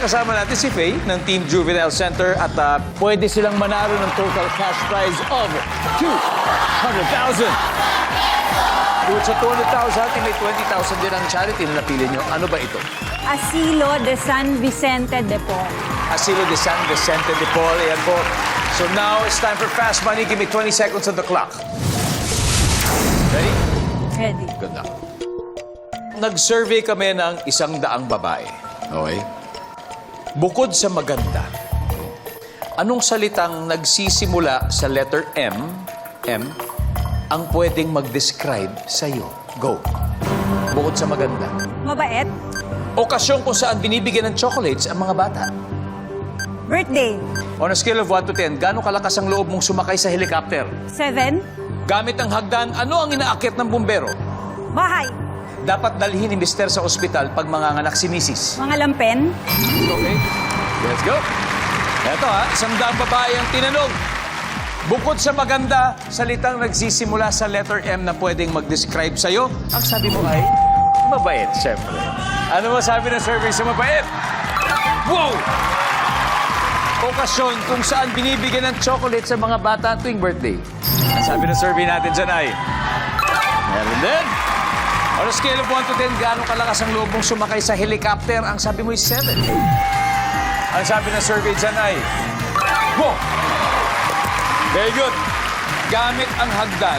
kasama natin si Faye ng Team Juvenile Center at ah, pwede silang manalo ng total cash prize of 200,000. Bukod sa 200,000, may 20,000 din ang charity na napili nyo. Ano ba ito? Asilo de San Vicente de Paul. Asilo de San Vicente de Paul. Ayan po. So now it's time for Fast Money. Give me 20 seconds on the clock. Ready? Ready. Good luck. Nag-survey kami ng isang daang babae. Okay? Bukod sa maganda, anong salitang nagsisimula sa letter M, M, ang pwedeng mag-describe sa iyo? Go. Bukod sa maganda. Mabait. Okasyon kung saan binibigyan ng chocolates ang mga bata. Birthday. On a scale of 1 to 10, gaano kalakas ang loob mong sumakay sa helicopter? Seven. Gamit ang hagdan, ano ang inaakit ng bumbero? Bahay. Dapat dalhin ni Mister sa ospital pag manganganak si Mrs. Mga lampen. Okay? Let's go. Eto ha, isang daang babae ang tinanong. Bukod sa maganda, salitang nagsisimula sa letter M na pwedeng mag-describe sa'yo, ang sabi mo ay, mabait, syempre. Ano masabi ng survey sa mabait? Wow! Okasyon kung saan binibigyan ng chocolate sa mga bata tuwing birthday. Ang sabi ng survey natin dyan ay, meron din. On scale of 1 to 10, gaano kalakas ang loob mong sumakay sa helicopter? Ang sabi mo ay 7. Ang sabi ng survey dyan ay, Go! Very good. Gamit ang hagdan,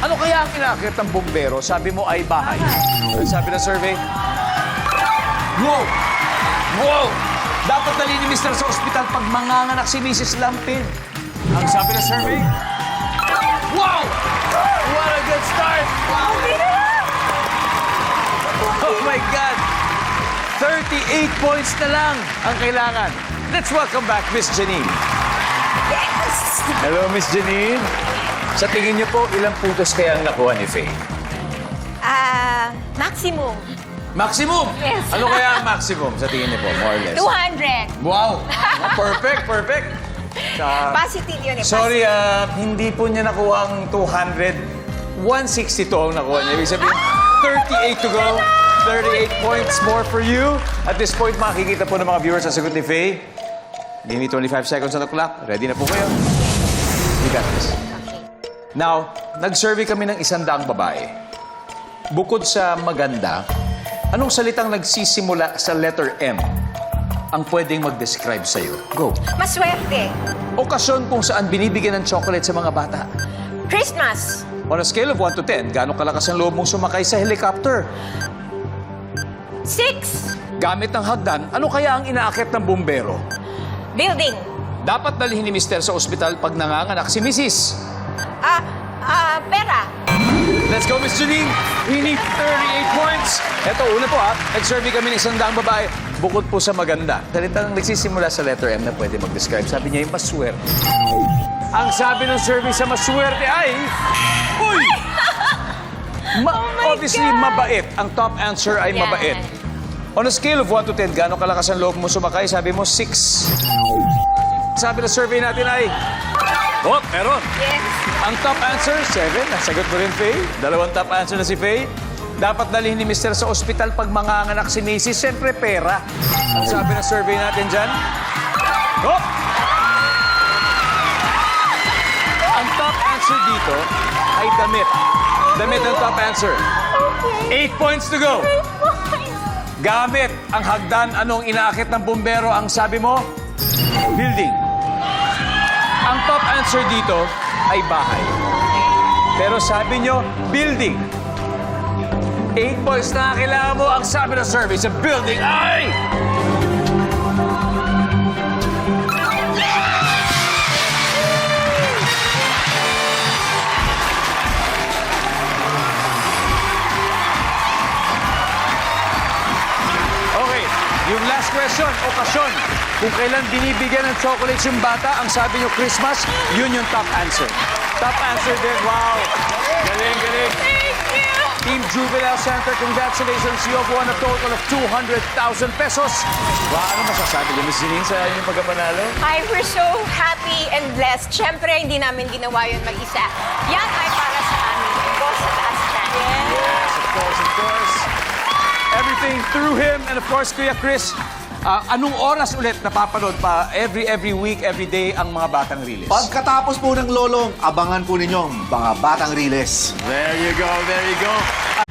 ano kaya ang inakit ng bumbero? Sabi mo ay bahay. Ang sabi ng survey, Wow! Wow! Dapat dali ni Mr. sa ospital pag manganganak si Mrs. Lampin. Ang sabi ng survey, Wow! What a good start! Oh my God! 38 points na lang ang kailangan. Let's welcome back Miss Janine. Yes! Hello, Miss Janine. Sa tingin niyo po, ilang puntos kaya ang nakuha ni Faye? Ah, maximum. Maximum! Yes. Ano kaya ang maximum sa tingin niyo po, more or less? 200. Wow! perfect, perfect! Sa- Positive yun eh. Sorry, ah, hindi po niya nakuha ang 200. 162 ang nakuha niya. Ibig sabihin, 38 to go. 38 points more for you. At this point, makikita po ng mga viewers ang sagot ni Faye. Give me 25 seconds on the clock. Ready na po kayo? You got this. Now, nag-survey kami ng isang daang babae. Bukod sa maganda, anong salitang nagsisimula sa letter M ang pwedeng mag-describe sa'yo? Go. Maswerte. Okasyon kung saan binibigyan ng chocolate sa mga bata. Christmas. On a scale of 1 to 10, gaano kalakas ang loob mong sumakay sa helicopter? Six. Gamit ng hagdan, ano kaya ang inaakit ng bumbero? Building. Dapat dalhin ni Mister sa ospital pag nanganganak si Mrs. Ah, ah, pera. Let's go, Miss Janine! We need 38 points! Eto, una po ha, nag-survey kami ng isang daang babae. Bukod po sa maganda, salitang nagsisimula sa letter M na pwede mag-describe. Sabi niya yung maswerte. Ang sabi ng survey sa maswerte ay... Ma- obviously, mabait. Ang top answer ay Yan. mabait. On a scale of 1 to 10, gaano kalakas ang loob mo sumakay? Sabi mo, 6. Sabi ng survey natin ay... Oh, meron. Yes. Ang top answer, 7. Nasagot mo rin, Faye. Dalawang top answer na si Faye. Dapat dalhin ni Mr. sa ospital pag manganganak si Macy. Siyempre, pera. Ang sabi ng survey natin dyan. Oh! Answer dito ay damit. Damit ang top answer. Eight points to go. Gamit ang hagdan, anong inaakit ng bumbero? Ang sabi mo? Building. Ang top answer dito ay bahay. Pero sabi nyo, building. Eight points na kailangan mo. Ang sabi ng survey sa building ay... yung last question, okasyon. Kung kailan binibigyan ng chocolates yung bata, ang sabi nyo Christmas, yun yung top answer. Top answer din, wow. Galing, galing. Team Juvenile Center, congratulations. You have won a total of 200,000 pesos. Wow, ano masasabi niyo, Miss Janine, sa inyong pagkapanalo? Ay, we're so happy and blessed. Siyempre, hindi namin ginawa yun mag-isa. Yan ay para sa amin. Boss sa taas na. Yes, of course, of course. Everything through him. And of course, Kuya Chris, Ah, anong oras ulit napapanood pa every every week, every day ang mga Batang Riles? Pagkatapos po ng lolong, abangan po ninyo ang mga batang riles. There you go, there you go.